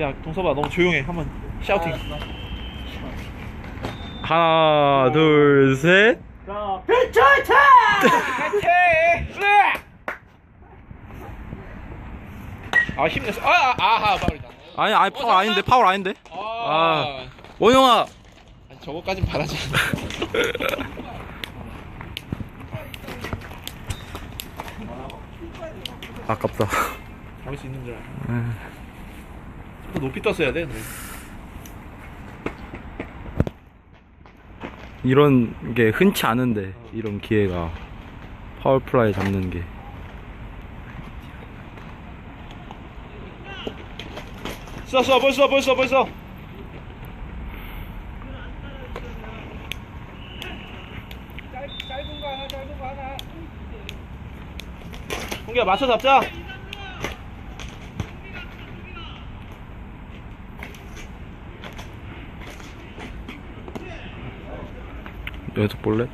야 동서봐. 너무 조용해. 한번 샤우팅 하나, 둘, 셋. 자 벤처이트 아 힘냈어 아아 아하 파울이다. 아니, 아니, 파울 아닌데, 파울 아닌데. 아, 원영아. 아니, 저거까진 바라지 않아. 아깝다. 잡을 수 있는 줄 알아. 음. 더 높이 떴어야 돼. 이런 게 흔치 않은데, 이런 기회가. 파울 플라이 잡는 게. 써, 써, 벌써, 벌써, 벌써. 짧은 거 하나, 짧은 거 하나. 홍기야, 맞춰 잡자. 여기서 볼래?